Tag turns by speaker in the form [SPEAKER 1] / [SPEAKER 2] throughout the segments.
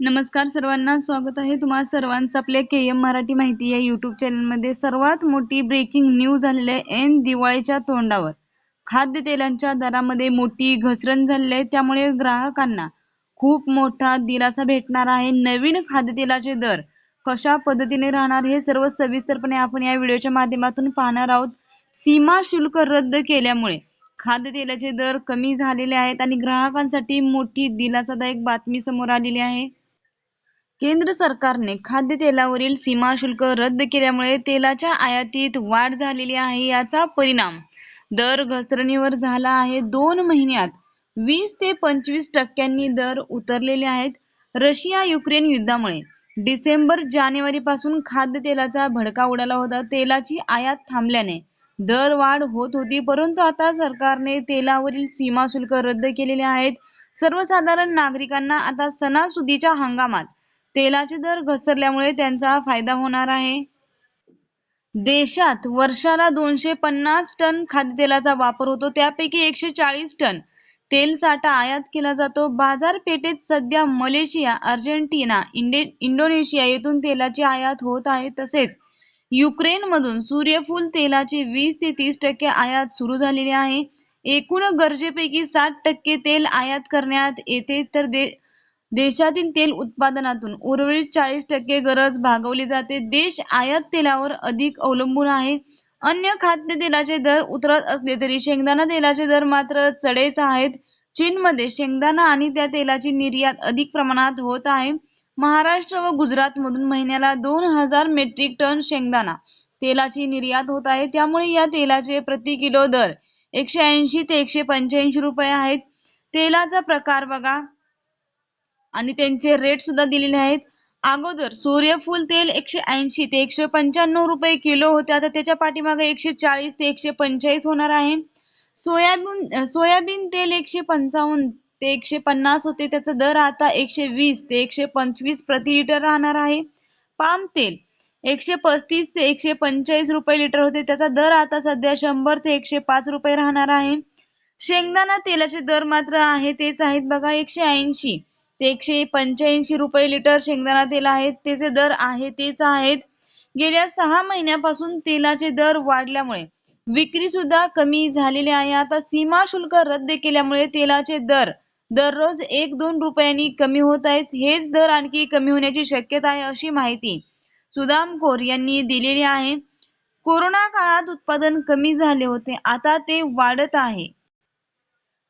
[SPEAKER 1] नमस्कार सर्वांना स्वागत आहे तुम्हा सर्वांचं आपल्या के एम मराठी माहिती या युट्यूब चॅनलमध्ये सर्वात मोठी ब्रेकिंग न्यूज झालेली आहे एन दिवाळीच्या तोंडावर. खाद्यतेलांच्या दरामध्ये मोठी घसरण झालेली आहे त्यामुळे ग्राहकांना खूप मोठा दिलासा भेटणार आहे. नवीन खाद्यतेलाचे दर कशा पद्धतीने राहणार हे सर्व सविस्तरपणे आपण या व्हिडिओच्या माध्यमातून पाहणार आहोत. सीमा शुल्क रद्द केल्यामुळे खाद्यतेलाचे दर कमी झालेले आहेत आणि ग्राहकांसाठी मोठी दिलासादायक बातमी समोर आलेली आहे. केंद्र सरकारने खाद्यतेलावरील सीमा शुल्क रद्द केल्यामुळे तेलाच्या आयातीत वाढ झालेली आहे याचा परिणाम दर घसरणीवर झाला आहे. दोन महिन्यात वीस ते पंचवीस टक्क्यांनी दर उतरलेले आहेत. रशिया युक्रेन युद्धामुळे डिसेंबर जानेवारी पासून खाद्यतेलाचा भडका उडाला होता. तेलाची आयात थांबल्याने दर वाढ होत होती परंतु आता सरकारने तेलावरील सीमा शुल्क रद्द केलेले आहेत. सर्वसाधारण नागरिकांना आता सणासुदीच्या हंगामात तेलाचे दर घसरल्यामुळे त्यांचा फायदा होणार आहे. देशात वर्षाला दोनशे पन्नास टन खाद्यतेलाचा वापर होतो त्यापैकी एकशे चाळीस टन तेल साठा आयात केला जातो. बाजारपेठेत सध्या मलेशिया अर्जेंटिना इंडे इंडोनेशिया येथून तेलाची आयात होत आहे तसेच युक्रेनमधून सूर्यफूल तेलाची वीस ते तीस टक्के आयात सुरू झालेली आहे. एकूण गरजेपैकी साठ टक्के तेल आयात करण्यात येते. तर दे देशातील तेल उत्पादनातून उर्वरित चाळीस टक्के गरज भागवली जाते. देश आयात तेलावर अधिक अवलंबून आहे. अन्य खाद्य तेलाचे दर उतरत असले तरी शेंगदाणा तेलाचे दर मात्र चढेच आहेत. चीनमध्ये शेंगदाणा आणि त्या तेलाची निर्यात अधिक प्रमाणात होत आहे. महाराष्ट्र व गुजरातमधून महिन्याला दोन हजार मेट्रिक टन शेंगदाणा तेलाची निर्यात होत आहे. त्यामुळे या तेलाचे प्रति किलो दर एकशे ऐंशी ते एकशे पंच्याऐंशी रुपये आहेत. तेलाचा प्रकार बघा. आणि त्यांचे रेट सुद्धा दिलेले आहेत. अगोदर सूर्यफूल तेल एकशे ऐंशी ते एकशे पंच्याण्णव रुपये किलो होते. आता त्याच्या पाठीमागे एकशे चाळीस ते एकशे पंचेचाळीस होणार आहे. सोयाबीन सोयाबीन तेल एकशे पंचावन्न ते एकशे पन्नास होते त्याचा दर आता एकशे वीस ते एकशे पंचवीस प्रति लिटर राहणार आहे. पाम तेल एकशे पस्तीस ते एकशे पंचेचाळीस रुपये लिटर होते त्याचा दर आता सध्या शंभर ते एकशे पाच रुपये राहणार आहे. शेंगदाणा तेलाचे दर मात्र आहे तेच आहेत बघा एकशे ऐंशी ते एकशे पंच्याऐंशी रुपये लिटर शेंगदाणा तेल आहेत त्याचे दर आहे तेच आहेत. गेल्या सहा महिन्यापासून तेलाचे दर वाढल्यामुळे विक्री सुद्धा कमी झालेली आहे. आता सीमा शुल्क रद्द केल्यामुळे तेलाचे दर दररोज एक दोन रुपयांनी कमी होत आहेत. हेच दर आणखी कमी होण्याची शक्यता आहे अशी माहिती सुदाम कोर यांनी दिलेली आहे. कोरोना काळात उत्पादन कमी झाले होते. आता ते वाढत आहे.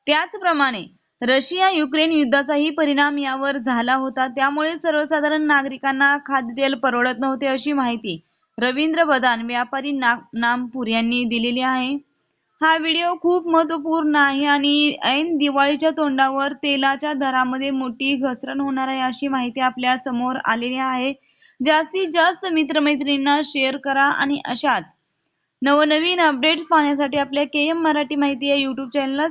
[SPEAKER 1] त्याचप्रमाणे रशिया युक्रेन युद्धाचाही परिणाम यावर झाला होता. त्यामुळे सर्वसाधारण नागरिकांना खाद्यतेल परवडत नव्हते अशी माहिती रवींद्र बदान व्यापारी ना नामपूर यांनी दिलेली आहे. हा व्हिडिओ खूप महत्त्वपूर्ण आहे आणि ऐन दिवाळीच्या तोंडावर तेलाच्या दरामध्ये मोठी घसरण होणार आहे अशी माहिती आपल्यासमोर आलेली आहे. जास्तीत जास्त मित्रमैत्रिणींना शेअर करा आणि अशाच नवनवीन अपडेट्स पाहण्यासाठी आपल्या के एम मराठी माहिती या यूट्यूब चॅनलला